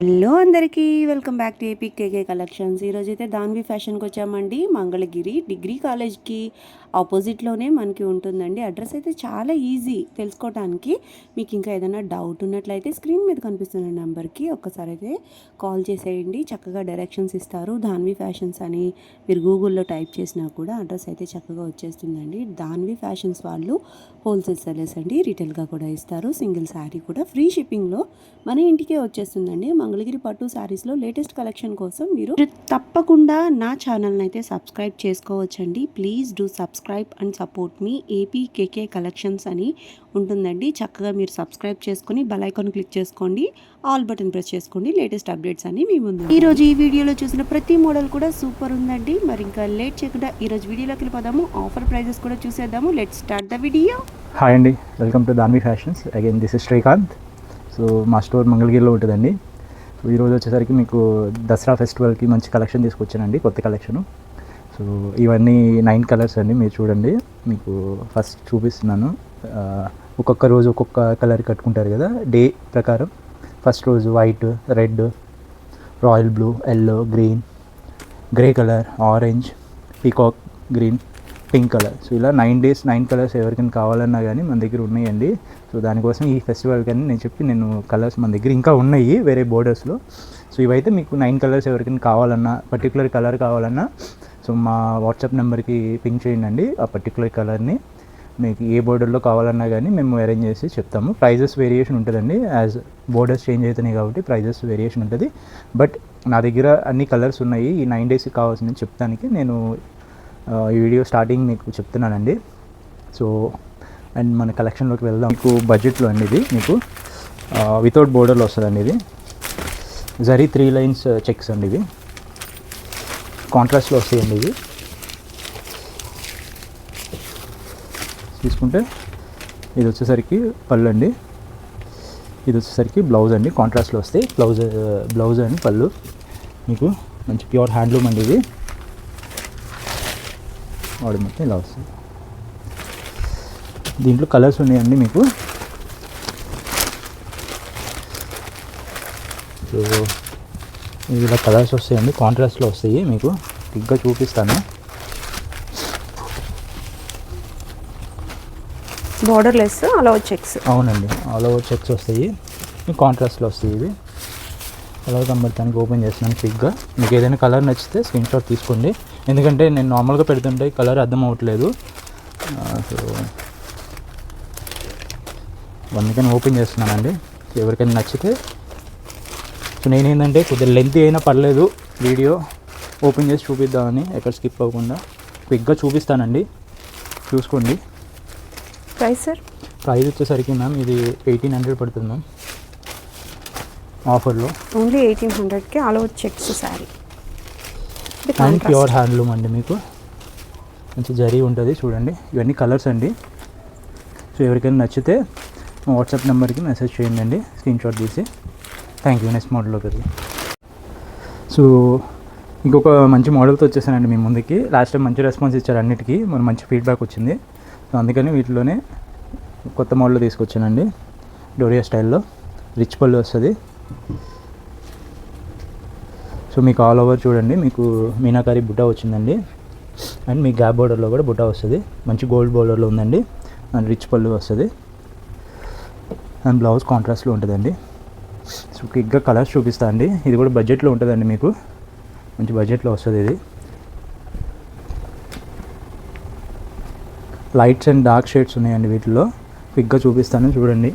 Hello అందరికీ welcome back to AP KK collections. ఈరోజు అయితే దాన్వి ఫ్యాషన్కి వచ్చామండి. మంగళగిరి డిగ్రీ కాలేజ్కి ఆపోజిట్లోనే మనకి ఉంటుందండి. అడ్రస్ అయితే చాలా ఈజీ తెలుసుకోవడానికి మీకు ఇంకా ఏదైనా డౌట్ ఉన్నట్లయితే స్క్రీన్ మీద కనిపిస్తున్న నెంబర్కి ఒక్కసారి అయితే కాల్ చేసేయండి. చక్కగా డైరెక్షన్స్ ఇస్తారు. దాన్వి ఫ్యాషన్స్ అని మీరు గూగుల్లో టైప్ చేసినా కూడా అడ్రస్ అయితే చక్కగా వచ్చేస్తుందండి. దాన్వి ఫ్యాషన్స్ వాళ్ళు హోల్సేల్ సెలర్స్ అండి. రిటైల్గా కూడా ఇస్తారు. సింగిల్ శారీ కూడా. ఫ్రీ షిప్పింగ్లో మన ఇంటికే వచ్చేస్తుందండి. మంగళగిరి పట్టు శారీస్లో లేటెస్ట్ కలెక్షన్ కోసం మీరు తప్పకుండా నా ఛానల్ని అయితే సబ్స్క్రైబ్ చేసుకోవచ్చండి. Please do subscribe and support me AP KK collections అని ఉంటుందండి. చక్కగా మీరు సబ్స్క్రైబ్ చేసుకుని బెల్ క్లిక్ చేసుకోండి. ఆల్ బటన్ ప్రెస్ చేసుకోండి. లేటెస్ట్ అప్డేట్స్ అన్ని మీ ముందు ఈ ఈ వీడియోలో చూసిన ప్రతి మోడల్ కూడా సూపర్ ఉందండి. మరి ఇంకా లేట్ చేయకుండా ఈ రోజు వీడియోలోకి వెళ్ళిపోదాము. ఆఫర్ ప్రైజెస్ కూడా చూసేద్దాము. Let start the video. Hi అండి. Welcome to Danvi fashions. Again this is Srikanth. So మా స్టోర్ మంగళగిరిలో ఉంటుందండి. ఈరోజు వచ్చేసరికి మీకు దసరా ఫెస్టివల్కి మంచి కలెక్షన్ తీసుకొచ్చానండి కొత్త కలెక్షను. సో ఇవన్నీ నైన్ కలర్స్ అండి మీరు చూడండి. మీకు ఫస్ట్ చూపిస్తున్నాను. ఒక్కొక్క రోజు ఒక్కొక్క కలర్ కట్టుకుంటారు కదా డే ప్రకారం. ఫస్ట్ రోజు white red royal blue yellow green grey colour orange peacock green. Pink colour. So ఇలా నైన్ డేస్ నైన్ కలర్స్ ఎవరికైనా కావాలన్నా కానీ మన దగ్గర ఉన్నాయండి. సో దానికోసం ఈ ఫెస్టివల్ కానీ నేను చెప్పి నేను కలర్స్ మన దగ్గర ఇంకా ఉన్నాయి వేరే బోర్డర్స్లో సో ఇవైతే మీకు నైన్ కలర్స్ ఎవరికైనా కావాలన్నా పర్టికులర్ కలర్ కావాలన్నా సో మా వాట్సాప్ నెంబర్కి పింక్ చేయండి ఆ పర్టికులర్ కలర్ని మీకు ఏ బోర్డర్లో కావాలన్నా కానీ మేము అరేంజ్ చేసి చెప్తాము. ప్రైజెస్ వేరియేషన్ ఉంటుందండి. యాజ్ బోర్డర్స్ చేంజ్ అవుతున్నాయి కాబట్టి ప్రైజెస్ వేరియేషన్ ఉంటుంది. బట్ నా దగ్గర అన్ని కలర్స్ ఉన్నాయి. ఈ నైన్ డేస్కి కావాల్సిన చెప్తానికి నేను ఈ వీడియో స్టార్టింగ్ మీకు చెప్తున్నానండి. సో అండ్ మన కలెక్షన్లోకి వెళ్దాం. మీకు బడ్జెట్లో అండి ఇది మీకు వితౌట్ బోర్డర్లో వస్తుందండి ఇది. జరీ త్రీ లైన్స్ చెక్స్ అండి ఇవి. కాంట్రాస్ట్లో వస్తాయండి ఇవి. తీసుకుంటే ఇది వచ్చేసరికి పళ్ళు అండి. ఇది వచ్చేసరికి బ్లౌజ్ అండి కాంట్రాస్ట్లో వస్తాయి. బ్లౌజ్ బ్లౌజ్ అండి పళ్ళు. మీకు మంచి ప్యూర్ హ్యాండ్లూమ్ అండి ఇది. వాడి మొత్తం ఇలా వస్తుంది. దీంట్లో కలర్స్ ఉన్నాయండి మీకు. సో ఇలా కలర్స్ వస్తాయండి కాంట్రాస్ట్లో వస్తాయి మీకు. ఇంకా చూపిస్తాను. బార్డర్ లెస్ అలా చెక్స్ అవునండి ఆల్ ఓవర్ చెక్స్ వస్తాయి కాంట్రాస్ట్లో వస్తాయి ఇవి. కలర్ కనబడటానికి ఓపెన్ చేస్తున్నాను క్విక్గా మీకు ఏదైనా కలర్ నచ్చితే స్క్రీన్ షాట్ తీసుకోండి. ఎందుకంటే నేను నార్మల్గా పెడుతుంటే కలర్ అర్థం అవ్వట్లేదు. సో అందుకని ఓపెన్ చేస్తున్నానండి. ఎవరికైనా నచ్చితే. సో నేనేంటంటే కొద్దిగా లెంత్ అయినా పర్లేదు వీడియో. ఓపెన్ చేసి చూపిద్దామని ఎక్కడ స్కిప్ అవ్వకుండా. క్విక్గా చూపిస్తానండి. చూసుకోండి. ప్రైస్ సార్ ప్రైస్ వచ్చేసరికి మ్యామ్ ఇది ఎయిటీన్ హండ్రెడ్ పడుతుంది మ్యామ్ ఆఫర్లో. ఓన్లీ ఎయిటీన్ హండ్రెడ్కి all over checks sari. And pure handloom అండి మీకు. మంచి జరీ ఉంటుంది చూడండి. ఇవన్నీ కలర్స్ అండి. సో ఎవరికైనా నచ్చితే వాట్సాప్ నెంబర్కి మెసేజ్ చేయండి అండి స్క్రీన్ షాట్ తీసి థ్యాంక్ యూ నెక్స్ట్ మోడల్లోకి వెళ్ళి సో ఇంకొక మంచి మోడల్తో వచ్చేసానండి మీ ముందుకి. లాస్ట్ టైం మంచి రెస్పాన్స్ ఇచ్చారు అన్నిటికీ. మన మంచి ఫీడ్బ్యాక్ వచ్చింది. సో అందుకని వీటిలోనే కొత్త మోడల్ తీసుకొచ్చానండి. డోరియా స్టైల్లో రిచ్ పళ్ళు వస్తుంది. సో మీకు ఆల్ ఓవర్ చూడండి మీకు మీనాకారి బుట్ట వచ్చిందండి. అండ్ మీ గ్యాప్ బోర్డర్లో కూడా బుట్ట వస్తుంది. మంచి గోల్డ్ బోర్డర్లో ఉందండి. అండ్ రిచ్ పళ్ళు వస్తుంది. అండ్ బ్లౌజ్ కాంట్రాస్ట్లో ఉంటుందండి. సో క్విక్గా కలర్స్ చూపిస్తా అండి. ఇది కూడా బడ్జెట్లో ఉంటుందండి మీకు. మంచి బడ్జెట్లో వస్తుంది ఇది. లైట్స్ అండ్ డార్క్ షేడ్స్ ఉన్నాయండి వీటిలో క్విక్గా చూపిస్తాను చూడండి.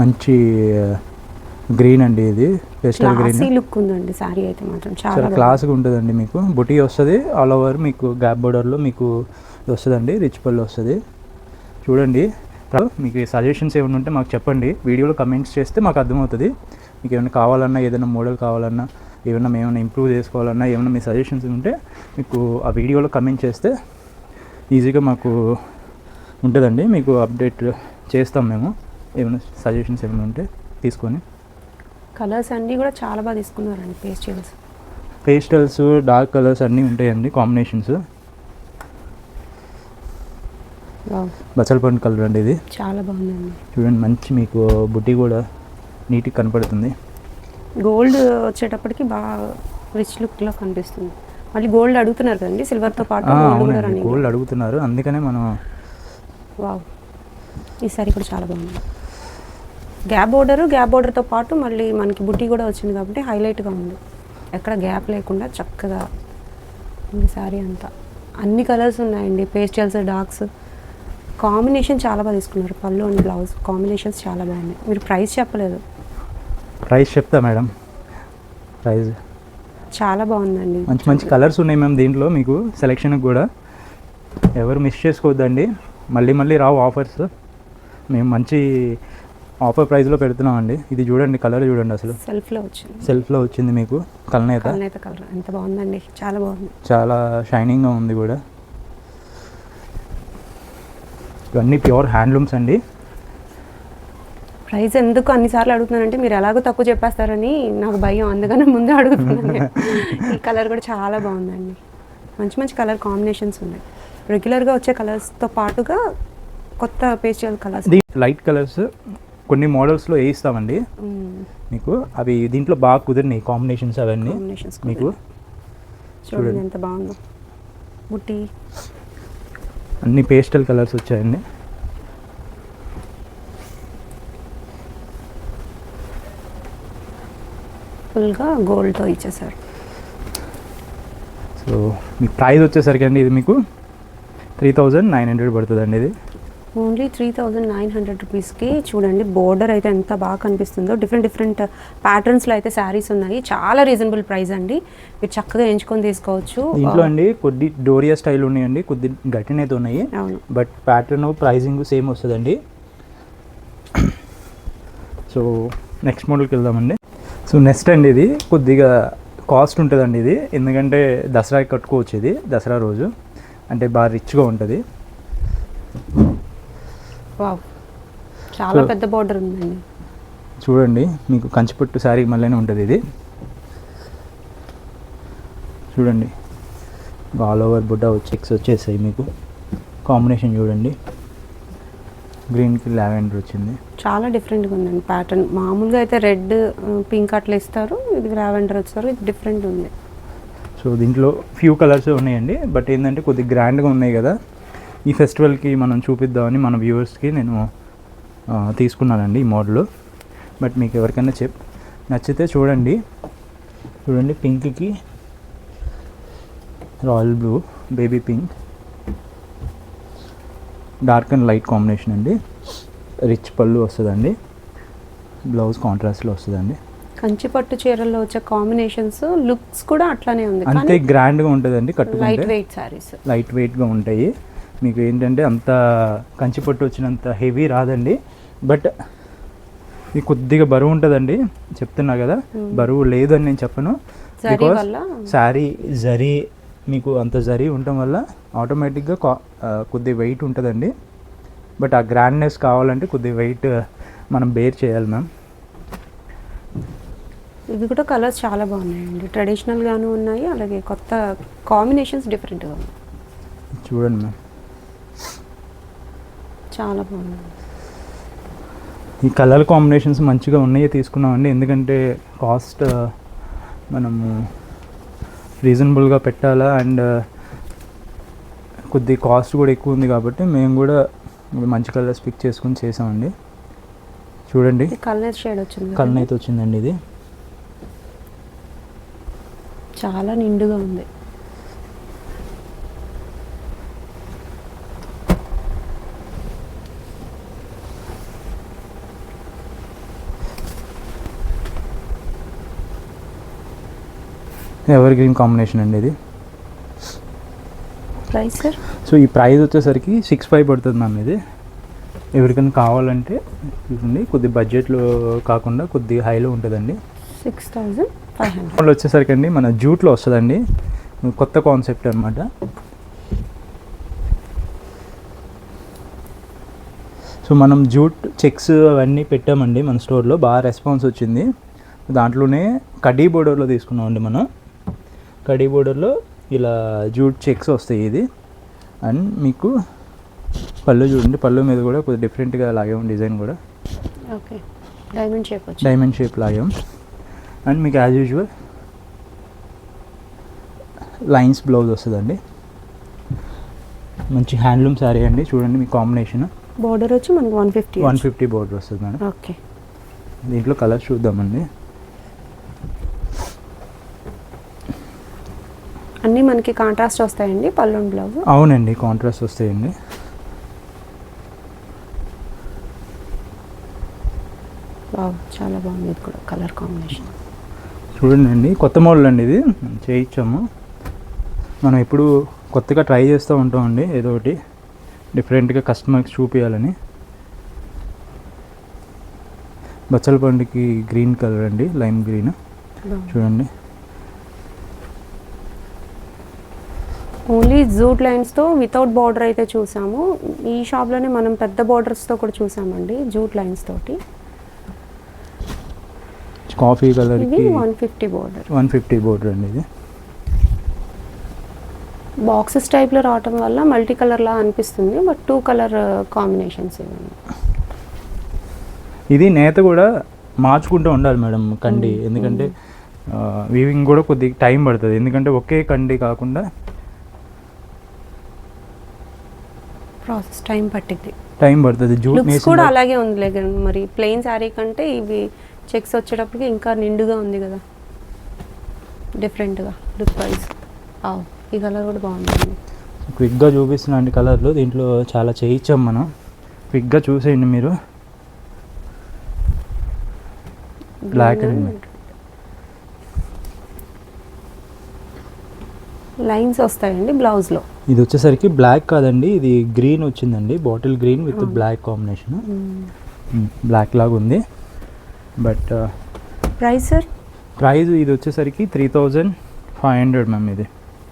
మంచి గ్రీన్ అండి ఇది. Pastel green. లుక్ ఉందండి శారీ అయితే మాత్రం. చాలా క్లాస్గా ఉంటుందండి మీకు. బుటీ వస్తుంది ఆల్ ఓవర్ మీకు గ్యాప్ బోర్డర్లో మీకు వస్తుందండి రిచ్ పళ్ళు వస్తుంది. చూడండి. మీకు సజెషన్స్ ఏమైనా ఉంటే మాకు చెప్పండి. వీడియోలో కమెంట్స్ చేస్తే మాకు అర్థమవుతుంది. మీకు ఏమైనా కావాలన్నా ఏదైనా మోడల్ కావాలన్నా ఏమైనా మేమైనా ఇంప్రూవ్ చేసుకోవాలన్నా ఏమైనా మీ సజెషన్స్ ఉంటే మీకు ఆ వీడియోలో కమెంట్ చేస్తే ఈజీగా మాకు ఉంటుందండి. మీకు అప్డేట్ చేస్తాం మేము. ఏమైనా సజెషన్స్ ఏమైనా ఉంటే తీసుకొని. కలర్స్ అన్నీ కూడా చాలా బాగా తీసుకున్నారండి పేస్టల్స్ పేస్టల్స్ డార్క్ కలర్స్ అన్నీ ఉంటాయండి కాంబినేషన్స్ వావ్. బచ్చల పండు కలర్ అండి ఇది. చాలా బాగుందండి. చూడండి మంచి మీకు బుట్టి కూడా నీట్గా కనపడుతుంది. గోల్డ్ వచ్చేటప్పటికి బాగా రిచ్ లుక్లో కనిపిస్తుంది. మళ్ళీ గోల్డ్ అడుగుతున్నారు కదండి సిల్వర్తో పాటు గోల్డ్ అడుగుతున్నారు. అందుకనే మనం వావ్ ఈ సారీ కూడా చాలా బాగుంది. గ్యాప్ బోర్డర్ గ్యాప్ బోర్డర్తో పాటు మళ్ళీ మనకి బుట్టి కూడా వచ్చింది కాబట్టి హైలైట్గా ఉంది. ఎక్కడ గ్యాప్ లేకుండా చక్కగా ఉంది సారీ అంతా. అన్ని కలర్స్ ఉన్నాయండి. Pastels darks. కాంబినేషన్ చాలా బాగా తీసుకున్నారు. పళ్ళు అండ్ బ్లౌజ్ కాంబినేషన్స్ చాలా బాగున్నాయి. మీరు ప్రైస్ చెప్పలేదు. ప్రైస్ చెప్తా మేడం. ప్రైస్. చాలా బాగుందండి. మంచి మంచి కలర్స్ ఉన్నాయి మ్యామ్ దీంట్లో మీకు సెలెక్షన్కి కూడా. ఎవరు మిస్ చేసుకోవద్దండి. మళ్ళీ మళ్ళీ రావు ఆఫర్స్. మేము మంచి ఆఫర్ ప్రైస్లో పెడుతున్నామండి. ఇది చూడండి కలర్ చూడండి అసలు. సెల్ఫ్లో వచ్చింది. సెల్ఫ్లో వచ్చింది మీకు. కలనేత కలనేత కలర్. ఎంత బాగుందండి. చాలా బాగుంది. చాలా షైనింగ్గా ఉంది కూడా. ఇవన్నీ ప్యూర్ హ్యాండ్లూమ్స్ అండి. ప్రైస్ ఎందుకు అన్నిసార్లు అడుగుతున్నానంటే మీరు ఎలాగో తక్కువ చెప్పేస్తారని నాకు భయం. అందుకని ముందే అడుగుతున్నాను. నేను. ఈ కలర్ కూడా చాలా బాగుందండి. మంచి మంచి కలర్ కాంబినేషన్స్ ఉన్నాయి. రెగ్యులర్గా వచ్చే కలర్స్తో పాటుగా కొత్త పేస్టల్ కలర్స్. Light colours. కొన్ని మోడల్స్లో వేయిస్తామండి. మీకు అవి దీంట్లో బాగా కుదిరినాయి కాంబినేషన్స్ అవన్నీ. మీకు చూడండి చూడండి. ఎంత బాగుందో. బుట్టి. అన్ని పేస్టల్ కలర్స్ వచ్చాయండి. ఫుల్గా గోల్డ్తో ఇచ్చేసారు. సో మీ ప్రైస్ వచ్చేసరికి అండి ఇది మీకు త్రీ థౌజండ్ నైన్ హండ్రెడ్ పడుతుందండి ఇది. Only three thousand nine hundred రూపీస్కి చూడండి బోర్డర్ అయితే ఎంత బాగా కనిపిస్తుందో. డిఫరెంట్ డిఫరెంట్ ప్యాటర్న్స్లో అయితే శారీస్ ఉన్నాయి. చాలా రీజనబుల్ ప్రైస్ అండి. మీరు చక్కగా ఎంచుకొని తీసుకోవచ్చు. దీంట్లో అండి కొద్ది డోరియా స్టైల్ ఉన్నాయండి కొద్ది గట్టినైతే ఉన్నాయి. బట్ ప్యాటర్న్ ప్రైజింగ్ సేమ్ వస్తుందండి. సో నెక్స్ట్ మోడల్కి వెళ్దామండి. సో నెక్స్ట్ అండి ఇది. కొద్దిగా కాస్ట్ ఉంటుందండి ఇది. ఎందుకంటే దసరాకి కట్టుకోవచ్చు ఇది దసరా రోజు. అంటే బాగా రిచ్గా ఉంటుంది. వావ్. చాలా పెద్ద బోర్డర్ ఉందండి. చూడండి మీకు కంచిపట్టు శారీ మళ్ళీనే ఉంటుంది ఇది. చూడండి ఆల్ ఓవర్ బుడ్డ చెక్స్ వచ్చేసాయి మీకు. కాంబినేషన్ చూడండి. గ్రీన్కి లావెండర్ వచ్చింది. చాలా డిఫరెంట్గా ఉందండి ప్యాటర్న్ మామూలుగా అయితే రెడ్ పింక్ అట్లా ఇస్తారు ఇది లావెండర్ వచ్చారు ఇది డిఫరెంట్ ఉంది. సో దీంట్లో ఫ్యూ కలర్స్ ఉన్నాయండి బట్ ఏంటంటే కొద్దిగా గ్రాండ్గా ఉన్నాయి కదా. ఈ ఫెస్టివల్కి మనం చూపిద్దామని మన వ్యూవర్స్కి నేను తీసుకున్నానండి ఈ మోడల్. బట్ మీకు ఎవరికైనా చెప్ నచ్చితే చూడండి. చూడండి పింక్కి royal blue baby pink. Dark and light combination అండి. రిచ్ పళ్ళు వస్తుందండి. బ్లౌజ్ కాంట్రాస్ట్లో వస్తుందండి. కంచి పట్టు చీరల్లో వచ్చే కాంబినేషన్స్ లుక్స్ కూడా అట్లానే ఉంది. అంతే గ్రాండ్గా ఉంటుందండి లైట్ కట్టుకుంటే వెయిట్ శారీస్. లైట్ వెయిట్గా ఉంటాయి. మీకు ఏంటంటే అంత కంచి పట్టు వచ్చినంత హెవీ రాదండి. బట్ ఇది కొద్దిగా బరువు ఉంటుందండి. చెప్తున్నా కదా. బరువు లేదు అని నేను చెప్పను. బికాస్ శారీ జరీ మీకు అంత జరీ ఉండటం వల్ల ఆటోమేటిక్గా కొద్ది వెయిట్ ఉంటుందండి. బట్ ఆ గ్రాండ్నెస్ కావాలంటే కొద్ది వెయిట్ మనం బేర్ చేయాలి మ్యామ్ ఇవి కూడా కలర్స్ చాలా బాగున్నాయండి. ట్రెడిషనల్ గాను ఉన్నాయి అలాగే కొత్త కాంబినేషన్స్ డిఫరెంట్గా ఉన్నాయి. చూడండి మ్యామ్ చాలా బాగుంది. ఈ కలర్ కాంబినేషన్స్ మంచిగా ఉన్నాయి తీసుకున్నామండి. ఎందుకంటే కాస్ట్ మనము రీజనబుల్గా పెట్టాలా అండ్ కొద్ది కాస్ట్ కూడా ఎక్కువ ఉంది కాబట్టి మేము కూడా మంచి కలర్స్ పిక్ చేసుకుని చేసామండి. చూడండి. కలర్ షేడ్ వచ్చింది కలర్. అయితే వచ్చిందండి ఇది. చాలా నిండుగా ఉంది. ఎవర్ గ్రీన్ కాంబినేషన్ అండి ఇది? ప్రైస్ సార్ సో ఈ ప్రైస్ వచ్చేసరికి సిక్స్ ఫైవ్ పడుతుంది మ్యామ్ ఇది. ఎవరికైనా కావాలంటే చూడండి కొద్ది బడ్జెట్లో కాకుండా కొద్దిగా హైలో ఉంటుందండి. సిక్స్ థౌజండ్ ఫైవ్ హండ్రెడ్ వచ్చేసరికి అండి మన జూట్లో వస్తుందండి. కొత్త కాన్సెప్ట్ అనమాట సో మనం జూట్ చెక్స్ అవన్నీ పెట్టామండి మన స్టోర్లో బాగా రెస్పాన్స్ వచ్చింది. దాంట్లోనే కడీ బోర్డర్లో తీసుకున్నామండి మనం. కడీ బోర్డర్లో ఇలా జూట్ చెక్స్ వస్తాయి ఇది. అండ్ మీకు పళ్ళు చూడండి పళ్ళు మీద కూడా కొద్దిగా డిఫరెంట్గా లాగాం డిజైన్ కూడా. Okay. Diamond shape diamond shape లాగాం and మీకు యాజ్ యూజువల్ లైన్స్ బ్లౌజ్ వస్తుందండి. మంచి హ్యాండ్లూమ్ శారీ అండి. చూడండి మీ కాంబినేషన్. బోర్డర్ వచ్చి మనకి one fifty. One fifty border వస్తుంది మేడం. ఓకే. దీంట్లో కలర్స్ చూద్దామండి. అన్నీ మనకి కాంట్రాస్ట్ వస్తాయండి పళ్ళు బ్లౌజ్ అవునండి కాంట్రాస్ట్ వస్తాయండి. చాలా బాగుంది ఇది కూడా కలర్ కాంబినేషన్ చూడండి కొత్త మోడల్ అండి ఇది. చేయించాము. మనం ఎప్పుడు కొత్తగా ట్రై చేస్తూ ఉంటామండి ఏదో ఒకటి డిఫరెంట్గా కస్టమర్కి చూపించాలని బచ్చల పండుకి గ్రీన్ కలర్ అండి లైమ్ గ్రీన్ చూడండి. ఓన్లీ జూట్ లైన్స్తో వితౌట్ బార్డర్ అయితే చూసాము. ఈ షాప్లోనే మనం పెద్ద బార్డర్స్తో కూడా చూసామండి జూట్ లైన్స్ తోటి. కాఫీ ఇది కలర్కి one fifty border one fifty border అండి ఇది. బాక్సెస్ టైప్లో రావటం వల్ల మల్టీ కలర్ లా అనిపిస్తుంది బట్ టూ కలర్ కాంబినేషన్స్ ఇవన్నీ ఇది నేత కూడా మార్చుకుంటూ ఉండాలి మేడం కండి. ఎందుకంటే వీవింగ్ కూడా కొద్దిగా టైం పడుతుంది. ఎందుకంటే ఒకే కండి కాకుండా ప్రాసెస్ టైం పట్టింది టైం పడుతుంది. లుక్స్ కూడా అలాగే ఉంది లేక మరి ప్లెయిన్ శారీ కంటే ఇవి చెక్స్ వచ్చేటప్పటికి ఇంకా నిండుగా ఉంది కదా. డిఫరెంట్గా లుక్ వైజ్. ఈ కలర్ కూడా బాగుంది. క్విక్గా చూపిస్తున్నా అండి కలర్లు. దీంట్లో చాలా చేయించాం మనం. క్విక్గా చూసేయండి మీరు. Black and లైన్స్ వస్తాయండి బ్లౌజ్లో. ఇది వచ్చేసరికి బ్లాక్ కాదండి ఇది గ్రీన్ వచ్చిందండి bottle green with black combination black లాగా ఉంది. బట్ ప్రైస్ సార్ ప్రైస్ ఇది వచ్చేసరికి three thousand five hundred ma'am ఇది.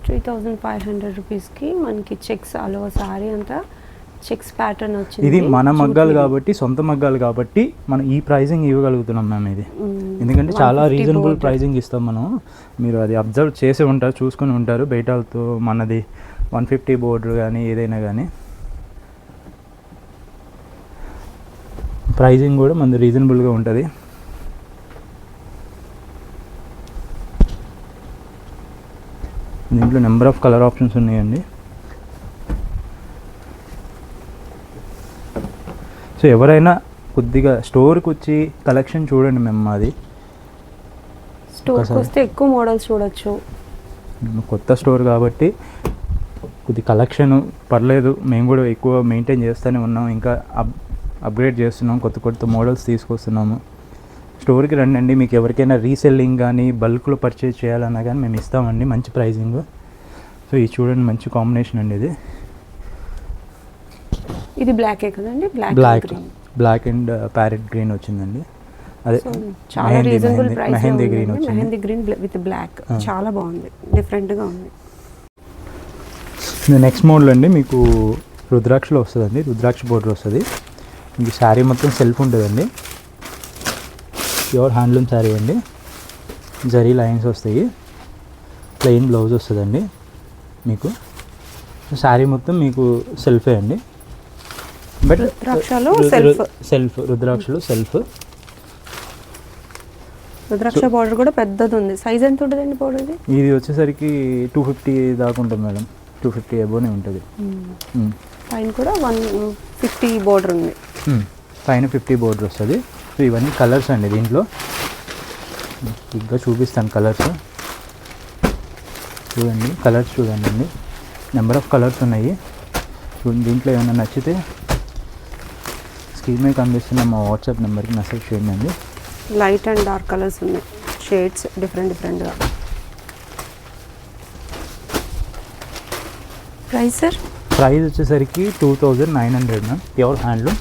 త్రీ థౌజండ్ ఫైవ్ హండ్రెడ్ రూపీస్కి మనకి చెక్స్ అలో సారీ అంతా చెక్స్ ప్యాటర్న్ వచ్చింది. ఇది మన మగ్గాలు. కాబట్టి సొంత మగ్గాలు కాబట్టి మనం ఈ ప్రైజింగ్ ఇవ్వగలుగుతున్నాం మ్యామ్ ఇది. మ్మ్. ఎందుకంటే చాలా 150 రీజనబుల్. ప్రైజింగ్ ఇస్తాం మనం. మీరు అది అబ్జర్వ్ చేసి ఉంటారు చూసుకొని ఉంటారు. బయటతో మనది వన్ ఫిఫ్టీ బోర్డర్ కానీ ఏదైనా కానీ. ప్రైజింగ్ కూడా మనది రీజనబుల్గా ఉంటుంది. దీంట్లో నెంబర్ ఆఫ్ కలర్ ఆప్షన్స్ ఉన్నాయండి. సో ఎవరైనా కొద్దిగా స్టోర్కి వచ్చి కలెక్షన్ చూడండి మేము మాది. స్టోర్కి ఒకసారి. వస్తే ఎక్కువ మోడల్స్ చూడొచ్చు. కొత్త స్టోర్ కాబట్టి కొద్ది కలెక్షన్ పర్లేదు. మేము కూడా ఎక్కువ మెయింటైన్ చేస్తూనే ఉన్నాం. ఇంకా అప్ అప్గ్రేడ్ చేస్తున్నాం. కొత్త కొత్త మోడల్స్ తీసుకొస్తున్నాము. స్టోర్కి రండి మీకు ఎవరికైనా రీసెల్లింగ్ కానీ బల్క్లో పర్చేజ్ చేయాలన్నా కానీ మేము ఇస్తామండి. మంచి ప్రైజింగ్ సో ఇది చూడండి. మంచి కాంబినేషన్ అండి ఇది. ఇది బ్లాకే కదండి? Black black and parrot green వచ్చిందండి. అదే చాలా reasonable price mehndi green mehndi green with black. చాలా బాగుంది. డిఫరెంట్గా ఉంది నెక్స్ట్ మోడల్ అండి మీకు రుద్రాక్షలో వస్తుందండి రుద్రాక్ష బోర్డర్ వస్తుంది. మీకు శారీ మొత్తం సెల్ఫ్ ఉంటుందండి. ప్యూర్ హ్యాండ్లూమ్ శారీ అండి. జరీ లైన్స్ వస్తాయి. ప్లెయిన్ బ్లౌజ్ వస్తుందండి మీకు. శారీ మొత్తం మీకు సెల్ఫే అండి. బట్. సెల్ఫ్ రుద్రాక్షలో సెల్ఫ్ రుద్రాక్ష బార్డర్ కూడా పెద్దది ఉంది. సైజ్ ఎంత ఉంటుందండి బార్డర్ ఇది ఇది వచ్చేసరికి టూ ఫిఫ్టీ దాకా ఉంటుంది మేడం. టూ ఫిఫ్టీ అబోనే ఉంటుంది. మ్. పైన కూడా వన్ ఫిఫ్టీ బార్డర్ ఉంది. మ్మ్. పైన ఫిఫ్టీ బోర్డర్ వస్తుంది. సో ఇవన్నీ కలర్స్ అండి దీంట్లో. ఇంకా చూపిస్తాను కలర్స్. చూడండి కలర్స్ చూడండి. అండి నెంబర్ ఆఫ్ కలర్స్ ఉన్నాయి. చూడండి దీంట్లో ఏమైనా నచ్చితే స్క్రీన్ మీద కనిపిస్తున్న మా వాట్సాప్ నెంబర్కి మెసేజ్ చేయండి అండి. లైట్ అండ్ డార్క్ కలర్స్ ఉన్నాయి. షేడ్స్ డిఫరెంట్ డిఫరెంట్గా ప్రైస్ సార్? ప్రైస్ వచ్చేసరికి two thousand nine hundred ma'am pure handloom.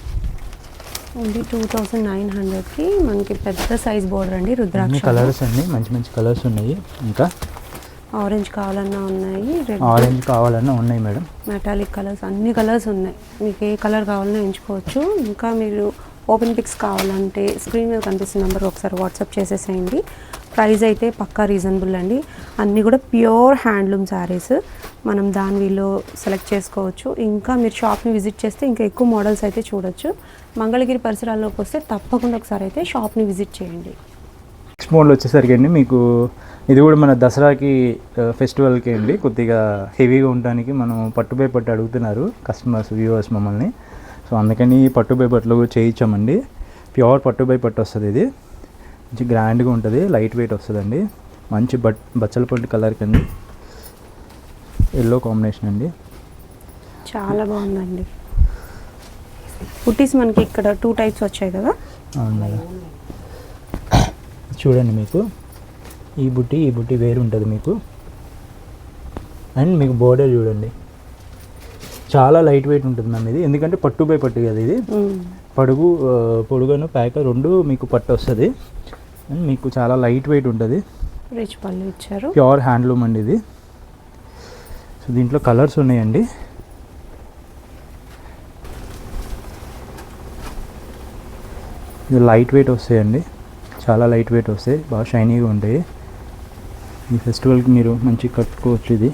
Only two thousand nine హండ్రెడ్కి మనకి పెద్ద సైజ్ బార్డర్ అండి రుద్రాక్ష కలర్స్ అండి మంచి మంచి కలర్స్ ఉన్నాయి. ఇంకా ఆరెంజ్ కావాలన్నా ఉన్నాయి రెడ్ ఆరెంజ్ కావాలన్నా ఉన్నాయి మేడం. మెటాలిక్ కలర్స్ అన్ని కలర్స్ ఉన్నాయి. మీకు ఏ కలర్ కావాలన్నా ఎంచుకోవచ్చు. ఇంకా మీరు ఓపెన్ పిక్స్ కావాలంటే స్క్రీన్ మీద కనిపిస్తున్న నెంబర్ ఒకసారి వాట్సాప్ చేసేసేయండి. ప్రైస్ అయితే పక్కా రీజనబుల్ అండి. అన్నీ కూడా ప్యూర్ హ్యాండ్లూమ్ శారీస్. మనం దాని వీళ్ళు సెలెక్ట్ చేసుకోవచ్చు. ఇంకా మీరు షాప్ని విజిట్ చేస్తే ఇంకా ఎక్కువ మోడల్స్ అయితే చూడొచ్చు. మంగళగిరి పరిసరాల్లోకి వస్తే తప్పకుండా ఒకసారి అయితే షాప్ని విజిట్ చేయండి. నెక్స్ట్ మోడల్ వచ్చేసరికి అండి మీకు ఇది కూడా మన దసరాకి ఫెస్టివల్కి అండి. కొద్దిగా హెవీగా ఉండడానికి మనం పట్టుబై పట్టు అడుగుతున్నారు కస్టమర్స్ వ్యూవర్స్ మమ్మల్ని. సో అందుకని ఈ పట్టుబై పట్టులో చేయించామండి. ప్యూర్ పట్టుబై పట్టు వస్తుంది ఇది. మంచి గ్రాండ్గా ఉంటుంది లైట్ వెయిట్ వస్తుందండి. మంచి బట్ బచ్చల పండు కలర్ కింద ఎల్లో కాంబినేషన్ అండి. చాలా బాగుందండి. పుట్టీస్ మనకి ఇక్కడ టూ టైప్స్ వచ్చాయి కదా? అవును మేడం. చూడండి మీకు. ఈ బుట్టి ఈ బుట్టి వేరు ఉంటుంది మీకు. అండ్ మీకు బోర్డర్ చూడండి. చాలా లైట్ వెయిట్ ఉంటుంది మ్యామ్ ఇది. ఎందుకంటే పట్టు బై పట్టు కదా ఇది. పడుగు పొడుగును ప్యాక్ రెండు మీకు పట్టు వస్తుంది. అండ్ మీకు చాలా లైట్ వెయిట్ ఉంటుంది. రిచ్ పళ్ళు ఇచ్చారు. ప్యూర్ హ్యాండ్లూమ్ అండి ఇది. సో దీంట్లో కలర్స్ ఉన్నాయండి. ఇది లైట్ వెయిట్ వస్తాయండి. చాలా లైట్ వెయిట్ వస్తాయి. బాగా షైనీగా ఉంటాయి. ఈ ఫెస్టివల్కి మీరు మంచిగా కట్టుకోవచ్చు ఇది.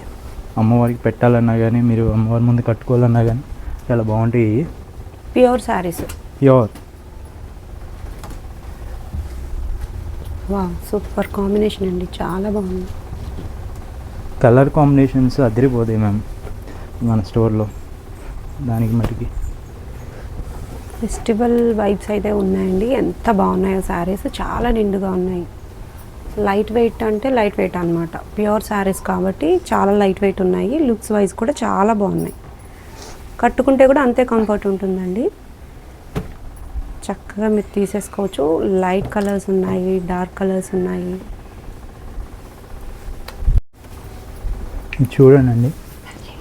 అమ్మవారికి పెట్టాలన్నా కానీ మీరు అమ్మవారి ముందు కట్టుకోవాలన్నా కానీ చాలా బాగుంటాయి. Pure saris pure. వా సూపర్ కాంబినేషన్ అండి. చాలా బాగుంది. కలర్ కాంబినేషన్స్ అదిరిపోతాయి మ్యామ్ మన స్టోర్లో. దానికి మటుకి. ఫెస్టివల్ వైబ్స్ అయితే ఉన్నాయండి. ఎంత బాగున్నాయో శారీస్. చాలా నిండుగా ఉన్నాయి. లైట్ వెయిట్ అంటే లైట్ వెయిట్ అనమాట ప్యూర్ శారీస్ కాబట్టి చాలా లైట్ వెయిట్ ఉన్నాయి. లుక్స్ వైజ్ కూడా చాలా బాగున్నాయి. కట్టుకుంటే కూడా అంతే కంఫర్ట్ ఉంటుందండి. చక్కగా మీరు తీసేసుకోవచ్చు. లైట్ కలర్స్ ఉన్నాయి డార్క్ కలర్స్ ఉన్నాయి. చూడండి.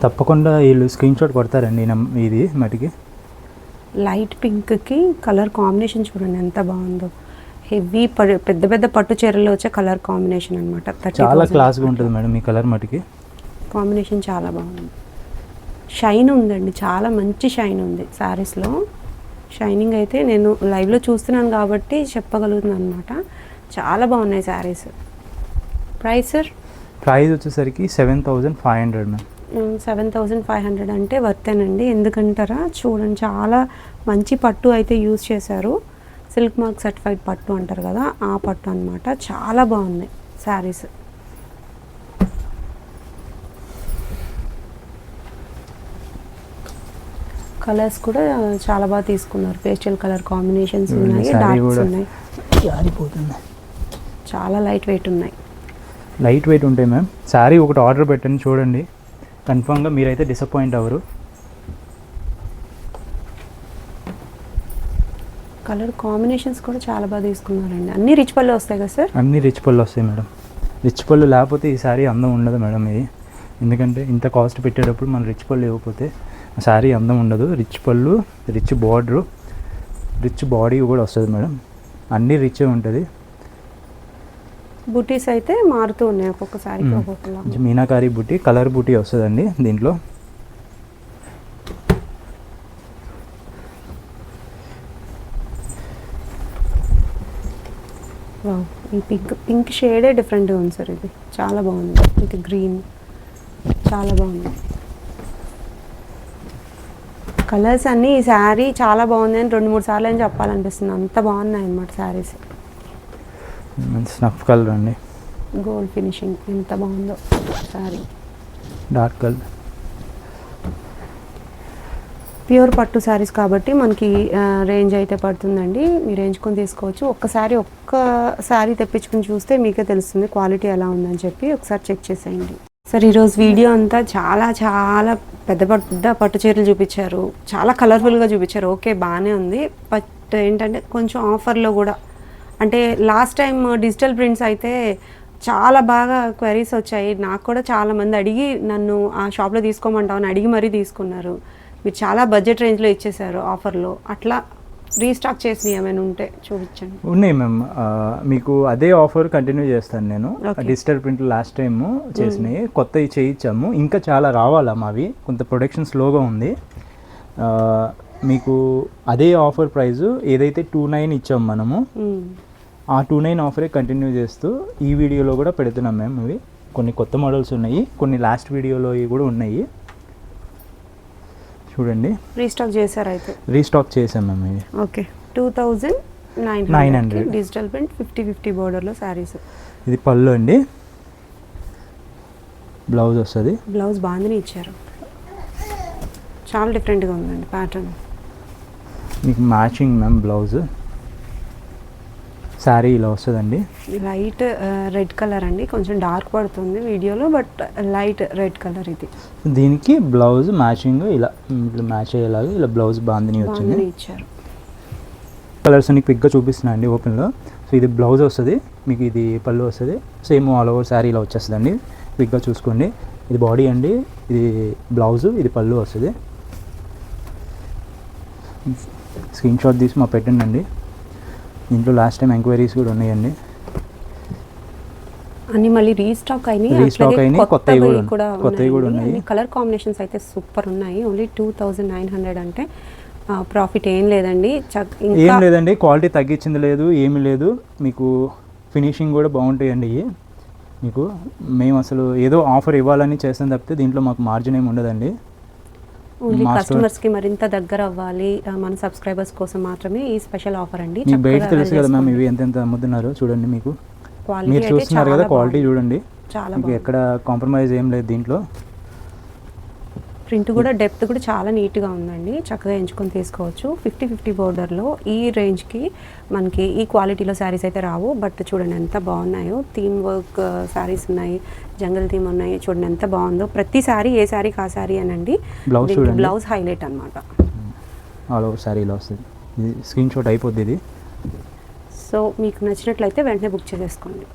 తప్పకుండా వీళ్ళు స్క్రీన్ షాట్ కొడతారండి ఇది మటుకి. లైట్ పింక్కి కలర్ కాంబినేషన్ చూడండి ఎంత బాగుందో. హెవీ పెద్ద పెద్ద పట్టు చీరలో వచ్చే కలర్ కాంబినేషన్ అనమాట చాలా క్లాస్గా ఉంటుంది మేడం ఈ కలర్ మటుకి. కాంబినేషన్ చాలా బాగుంది. షైన్ ఉందండి చాలా మంచి షైన్ ఉంది శారీస్లో షైనింగ్ అయితే నేను లైవ్లో చూస్తున్నాను కాబట్టి చెప్పగలుగుతున్నాను అనమాట చాలా బాగున్నాయి శారీస్ ప్రైస్ సార్ ప్రైస్ వచ్చేసరికి seven thousand five hundred ma'am. Seven thousand five hundred అంటే వర్తేనండి. ఎందుకంటారా? చూడండి చాలా మంచి పట్టు అయితే యూజ్ చేశారు. సిల్క్ మార్క్ సర్టిఫైడ్ పట్టు అంటారు కదా ఆ పట్టు అన్నమాట. చాలా బాగున్నాయి శారీస్. కలర్స్ కూడా చాలా బాగా తీసుకున్నారు. పేస్టల్ కలర్ కాంబినేషన్స్ ఉన్నాయి డార్క్స్. ఉన్నాయి. చాలా లైట్ వెయిట్ ఉన్నాయి. లైట్ వెయిట్ ఉంటాయి మ్యామ్. శారీ ఒకటి ఆర్డర్ పెట్టండి చూడండి. కన్ఫామ్గా మీరైతే డిసప్పాయింట్ అవ్వరు. కలర్ కాంబినేషన్స్ కూడా చాలా బాగా తీసుకున్నారండి. అన్ని రిచ్ పళ్ళు వస్తాయి కదా సార్? అన్ని రిచ్ పళ్ళు వస్తాయి మేడం. రిచ్ పళ్ళు లేకపోతే ఈ శారీ అందం ఉండదు మేడం ఇది. ఎందుకంటే ఇంత కాస్ట్ పెట్టేటప్పుడు మనం రిచ్ పళ్ళు ఇవ్వకపోతే శారీ అందం ఉండదు. రిచ్ పళ్ళు రిచ్ బార్డరు రిచ్ బాడీ కూడా వస్తుంది మేడం. అన్నీ రిచ్ ఉంటుంది. బుటీస్ అయితే మారుతూ ఉన్నాయి. ఒక్కొక్కలా. కొంచెం మీనాకారి బుట్టి కలర్ బుట్టి వస్తుందండి దీంట్లో. ఈ పింక్ పింక్ షేడే డిఫరెంట్గా ఉంది సార్ ఇది. చాలా బాగుంది. ఇది గ్రీన్ చాలా బాగుంది. కలర్స్ అన్నీ ఈ శారీ చాలా బాగుంది అని రెండు మూడు సార్లు అని చెప్పాలనిపిస్తుంది. అంత బాగున్నాయి అన్నమాట శారీస్. స్నఫ్ కలర్ అండి గోల్డ్ ఫినిషింగ్ ఎంత బాగుందో. శారీ డార్క్ కలర్ ప్యూర్ పట్టు శారీస్ కాబట్టి మనకి రేంజ్ అయితే పడుతుందండి. మీరు ఎంచుకొని తీసుకోవచ్చు. ఒక్కసారి ఒక్క శారీ తెప్పించుకుని చూస్తే మీకే తెలుస్తుంది క్వాలిటీ ఎలా ఉందని చెప్పి. ఒకసారి చెక్ చేసేయండి. సార్ ఈరోజు వీడియో అంతా చాలా చాలా పెద్ద పెద్ద పట్టు చీరలు చూపించారు. చాలా కలర్ఫుల్గా చూపించారు. ఓకే బాగానే ఉంది. బట్ ఏంటంటే కొంచెం ఆఫర్లో కూడా అంటే లాస్ట్ టైం డిజిటల్ ప్రింట్స్ అయితే చాలా బాగా క్వైరీస్ వచ్చాయి. నాకు కూడా చాలా మంది అడిగి నన్ను ఆ షాప్లో తీసుకోమంటామని అడిగి మరీ తీసుకున్నారు. మీరు చాలా బడ్జెట్ రేంజ్లో ఇచ్చేసారు ఆఫర్లో అట్లా రీస్టాక్ చేసి ఏమైనా ఉంటే చూపించండి. ఉన్నాయి మ్యామ్ మీకు అదే ఆఫర్ కంటిన్యూ చేస్తాను నేను. డిజిటల్ ప్రింట్ లాస్ట్ టైం చేసినాయి కొత్తవి చేయించాము. ఇంకా చాలా రావాలా మావి? కొంత ప్రొడక్షన్ స్లోగా ఉంది. మీకు అదే ఆఫర్ ప్రైస్ ఏదైతే టూ నైన్ ఇచ్చాం మనము మ్మ్. ఆ టూ నైన్ ఆఫరే కంటిన్యూ చేస్తూ ఈ వీడియోలో కూడా పెడుతున్నాం మేము ఇవి. కొన్ని కొత్త మోడల్స్ ఉన్నాయి కొన్ని లాస్ట్ వీడియోలో ఇవి కూడా ఉన్నాయి. చూడండి. రీస్టాక్ చేశారు అయితే. రీస్టాక్ చేసాం మేము ఇవి. Okay two thousand nine 900. Digital print fifty fifty బోర్డర్లో శారీస్ ఇది పళ్ళు అండి. బ్లౌజ్ వస్తుంది. బ్లౌజ్ బాగుందని ఇచ్చారు. చాలా డిఫరెంట్గా ఉందండి ప్యాటర్న్ మీకు మ్యాచింగ్ మ్యామ్ బ్లౌజ్ శారీ ఇలా వస్తుందండి? లైట్ రెడ్ కలర్ అండి. కొంచెం డార్క్ పడుతుంది వీడియోలో బట్ లైట్ రెడ్ కలర్ ఇది. దీనికి బ్లౌజ్ మ్యాచింగ్ ఇలా ఇట్లా మ్యాచ్ అయ్యేలాగా ఇలా బ్లౌజ్ బాందిని వచ్చింది. ఇచ్చారు. కలర్స్ అన్ని క్విక్గా చూపిస్తున్నా అండి ఓపెన్లో సో ఇది బ్లౌజ్ వస్తుంది మీకు ఇది పళ్ళు వస్తుంది. సేమ్ ఆల్ ఓవర్ శారీ ఇలా వచ్చేస్తుందండి. క్విక్గా చూసుకోండి. ఇది బాడీ అండి ఇది బ్లౌజ్ ఇది పళ్ళు వస్తుంది. స్క్రీన్ షాట్ తీసి మా పెట్టండి అండి. దీంట్లో లాస్ట్ టైం ఎంక్వైరీస్ కూడా ఉన్నాయండి. అన్ని మళ్ళీ రీస్టాక్ అయినాయి. అట్లాగే అయినాయి, కొత్తవి కూడా కొత్తవి కూడా ఉన్నాయి. కలర్ కాంబినేషన్స్ అయితే సూపర్ ఉన్నాయి. Only two thousand nine hundred అంటే ప్రాఫిట్ ఏం లేదండి. ఏం లేదండి. క్వాలిటీ తగ్గించింది లేదు ఏమీ లేదు. మీకు ఫినిషింగ్ కూడా బాగుంటాయండి ఇవి. మీకు మేము అసలు ఏదో ఆఫర్ ఇవ్వాలని చేస్తాం తప్పితే దీంట్లో మాకు మార్జిన్ ఏమి ఉండదండి. ఓన్లీ కస్టమర్స్కి మరింత దగ్గర అవ్వాలి మన సబ్స్క్రైబర్స్ కోసం మాత్రమే ఈ స్పెషల్ ఆఫర్ అండి. మీకు బయట తెలుసు కదా మ్యామ్ ఇవి ఎంత ఎంత అమ్ముతున్నారు చూడండి మీకు. మీరు చూస్తున్నారు కదా క్వాలిటీ. చూడండి. చాలా ఎక్కడ కాంప్రమైజ్ ఏం లేదు దీంట్లో. ప్రింట్ కూడా డెప్త్ కూడా చాలా నీట్గా ఉందండి. చక్కగా ఎంచుకొని తీసుకోవచ్చు. ఫిఫ్టీ ఫిఫ్టీ బోర్డర్లో ఈ రేంజ్కి మనకి ఈ క్వాలిటీలో శారీస్ అయితే రావు. బట్ చూడండి ఎంత బాగున్నాయో. థీమ్ వర్క్ శారీస్ ఉన్నాయి. జంగల్ థీమ్ ఉన్నాయి. చూడండి ఎంత బాగుందో. ప్రతి శారీ ఏ శారీ కా శారీ అనండి. బ్లౌజ్ హైలైట్ అనమాట ఆల్ ఓవర్ శారీ ఇలా వస్తుంది ఇది స్క్రీన్ షాట్ అయిపోద్ది ఇది. సో మీకు నచ్చినట్లయితే వెంటనే బుక్ చేసేసుకోండి.